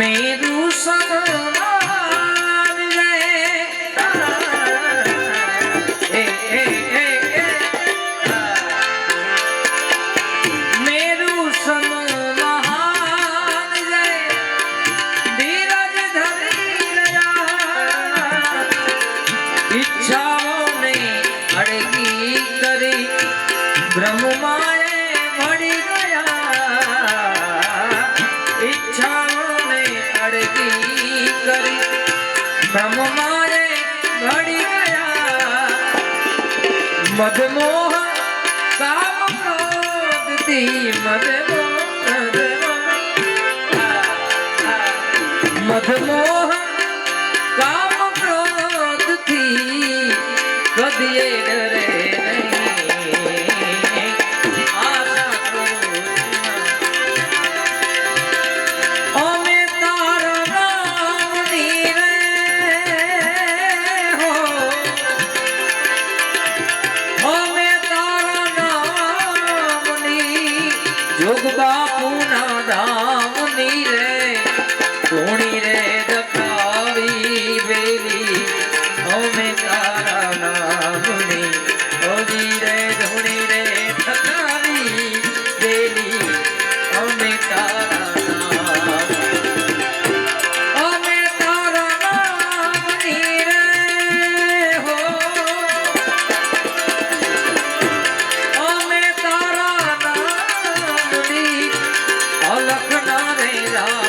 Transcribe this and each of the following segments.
made you suffer. મધમોહ કામ ક્રોધથી કદીએ લખનારે રા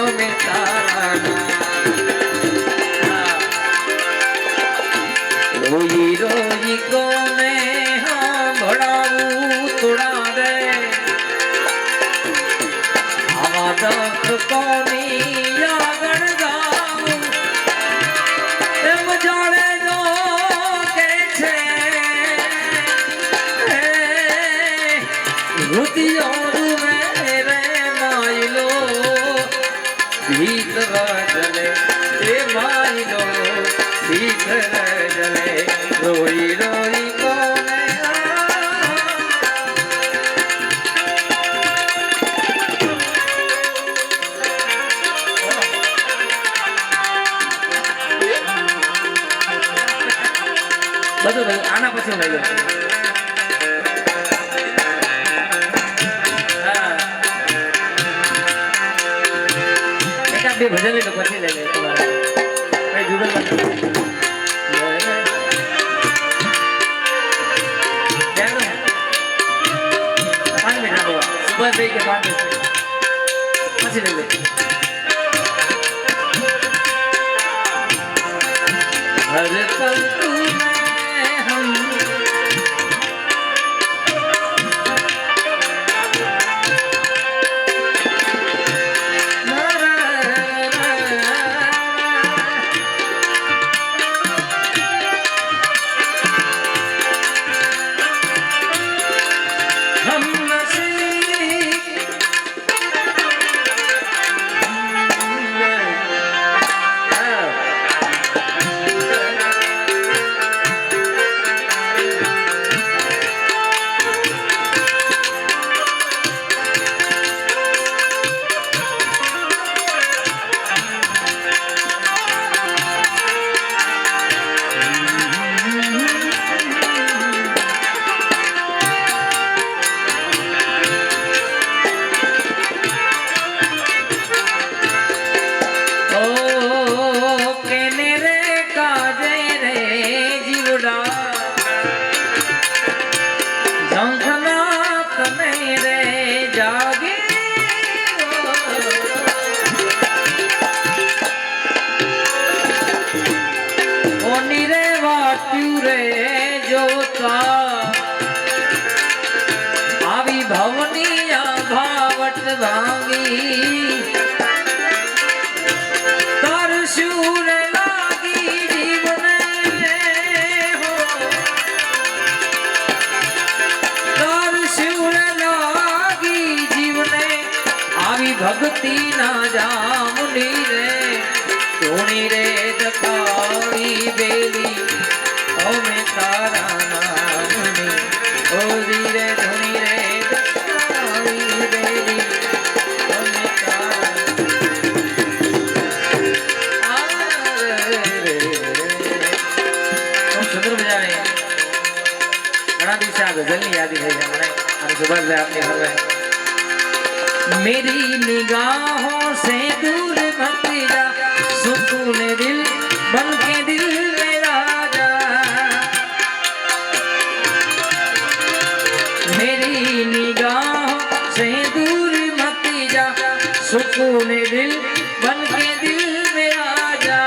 Oh, Come બધું થયું આના પછી થયું એકાદ બે ભજન લઈ લો પછી લઈ લે તમારે કઈ જુદો Vai ver que vai ver. Pode ver. Hare Krishna વાટ્યું રે જોતા આવી ભવની ભાવટ ભાંગી તાર શૂર લાગી જીવને હો? તાર શૂર લાગી જીવને? આવી ભક્તિ ના જામુની રે. ધૂણી રે દખાવી બેલી. ગઝલની યાદી થઈ જાય મને. અને સુભાષભાઈ આપની હવે મેરી નિગાહો સે દૂર ભક્તિ જા, સુકૂન દિલ બન सुकून दिल बन के दिल मेरा जा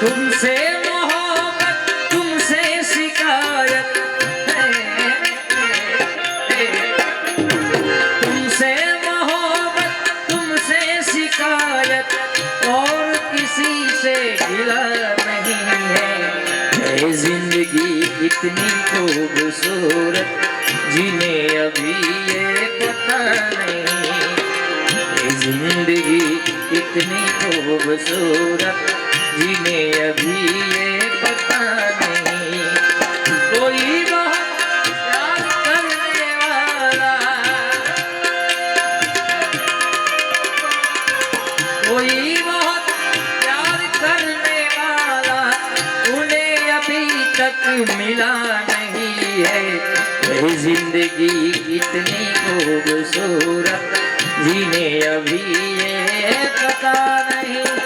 तुमसे मोहब्बत तुमसे शिकायत है तुमसे मोहब्बत तुमसे शिकायत और किसी से गिला नहीं है ये जिंदगी इतनी खूबसूरत जिन्हें अभी ये पता नहीं ये जिंदगी इतनी खूबसूरत जिन्हें अभी ये पता नहीं जिंदगी इतनी खूबसूरत जिन्हें अभी ये पता नहीं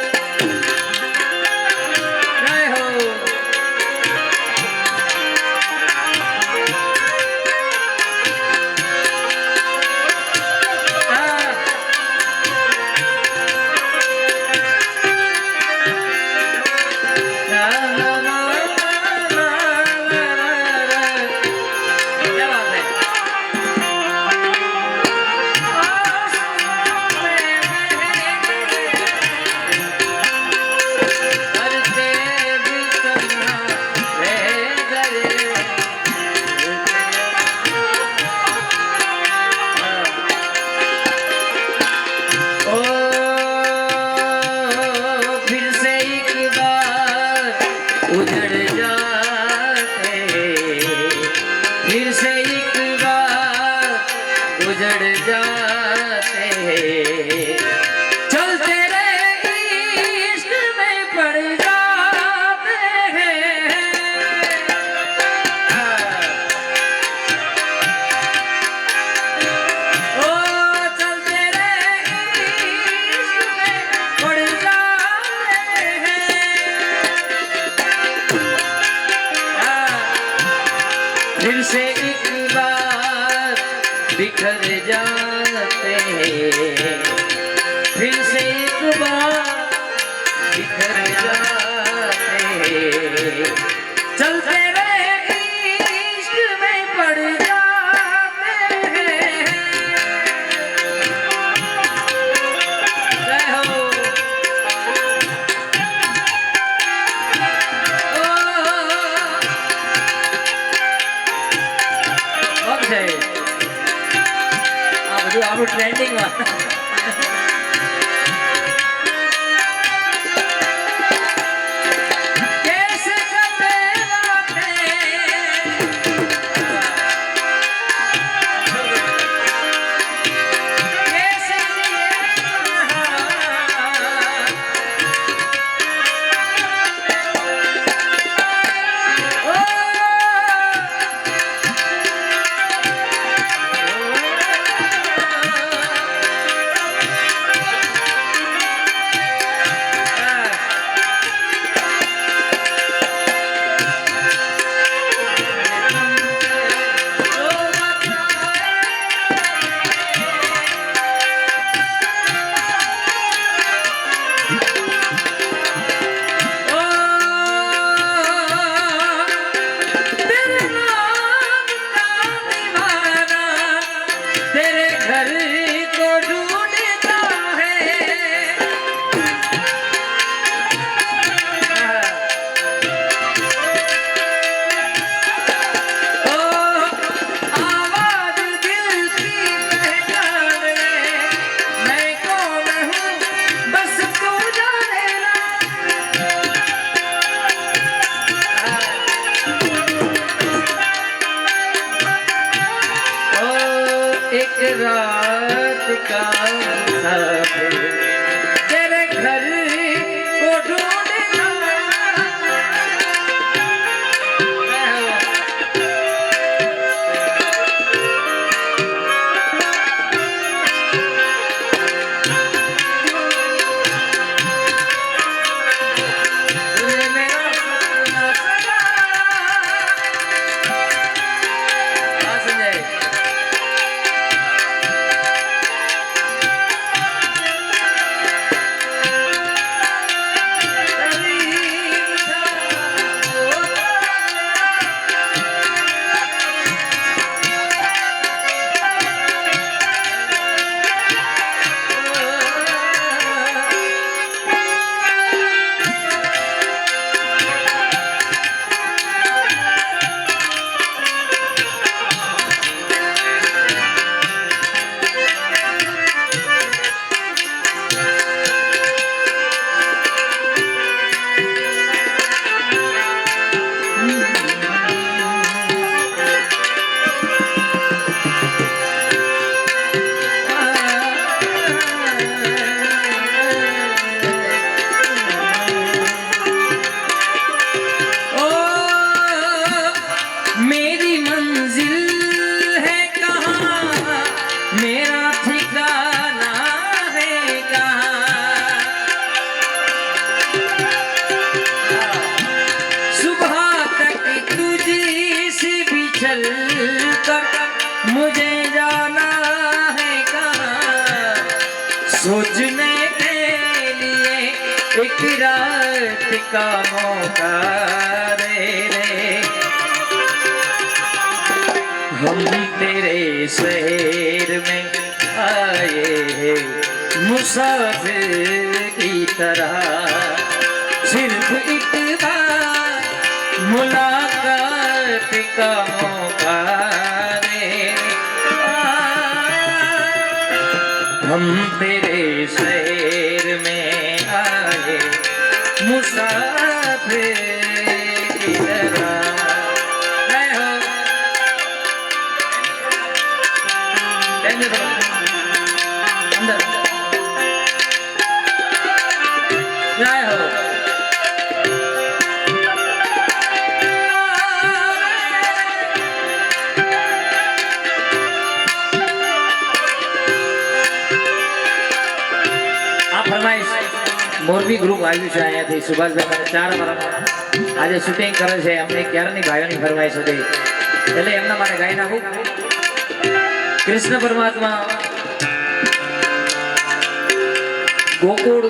हरे કમો કરે રે. હમ તેરે શહેર મે આયે મુસાફિર કી તરહ સિર્ફ એક બાર મુલાકાત કા મોકા રે હમ તેરે શહેર সাথে મોરબી ગ્રુપ આવ્યું છે અહીંયાથી. સુભાષભાઈ ચાર વર્ષ આજે શૂટિંગ કરે છે. અમને ક્યારની ભાઈઓની ફરવાઈ સુધી એટલે એમના માટે ગાઈ નાખું. કૃષ્ણ પરમાત્મા, ગોકુળ,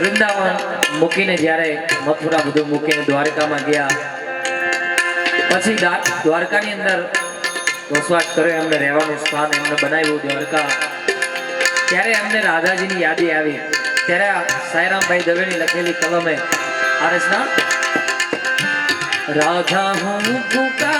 વૃંદાવન મૂકીને જ્યારે મથુરા બધું મૂકીને દ્વારકામાં ગયા. પછી દ્વારકાની અંદર વસવાટ કર્યો. એમને રહેવાનું સ્થાન એમને બનાવ્યું દ્વારકા. ત્યારે એમને રાધાજીની યાદી આવી. ત્યારે સાયરામભાઈ દવેની લખેલી કલમે આ રચના રાધા હું પુકારું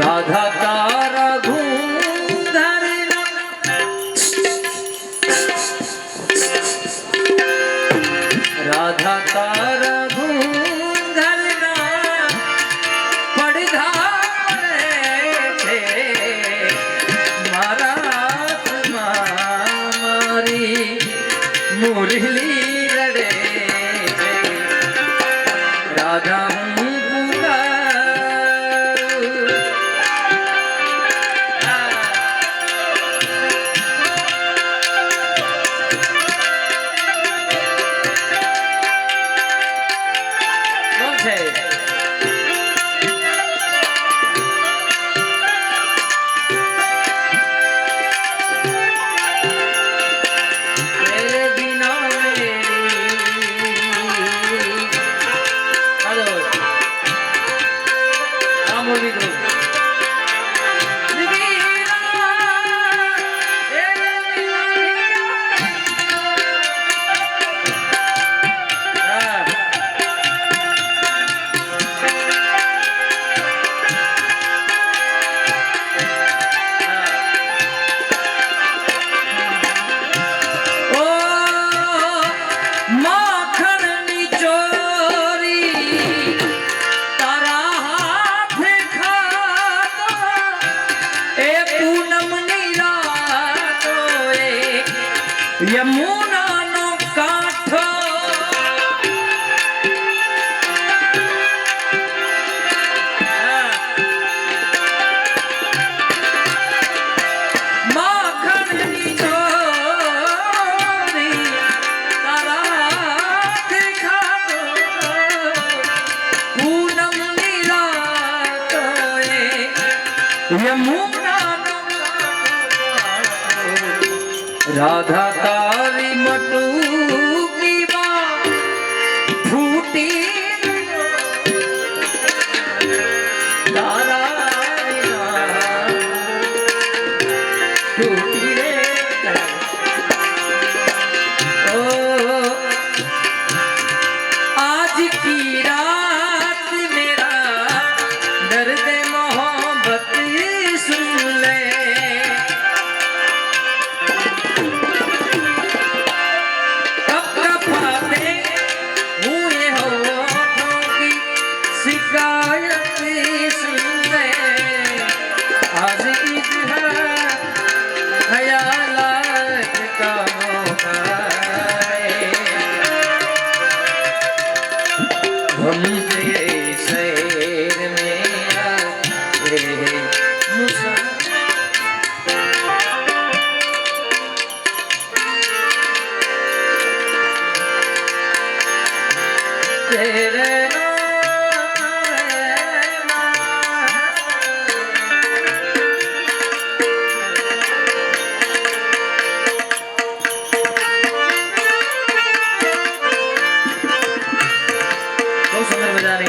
રાધા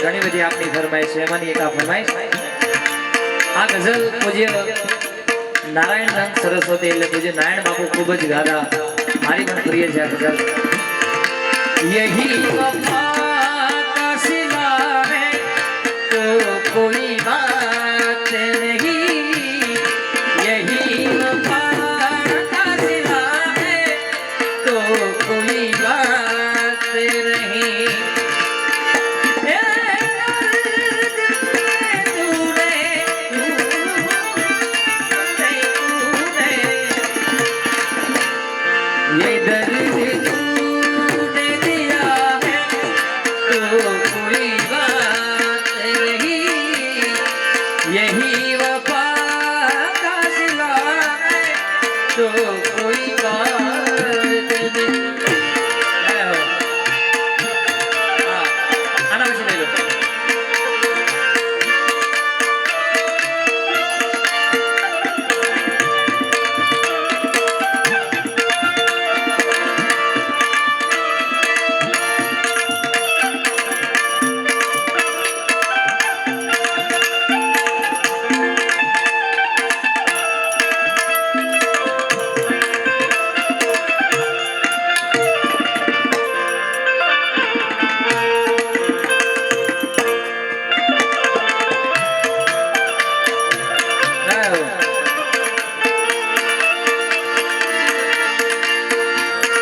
તમારી એક આ ફરમાઈશ આ ગઝલ પૂજ્ય નારાયણ રંગ સરસ્વતી એટલે પૂજ્ય નારાયણ બાપુ ખૂબ જ ગાધા મારી પણ પ્રિય છે આ ગઝલ યહી વફા કા સિલા હૈ તો કોઈ Oh,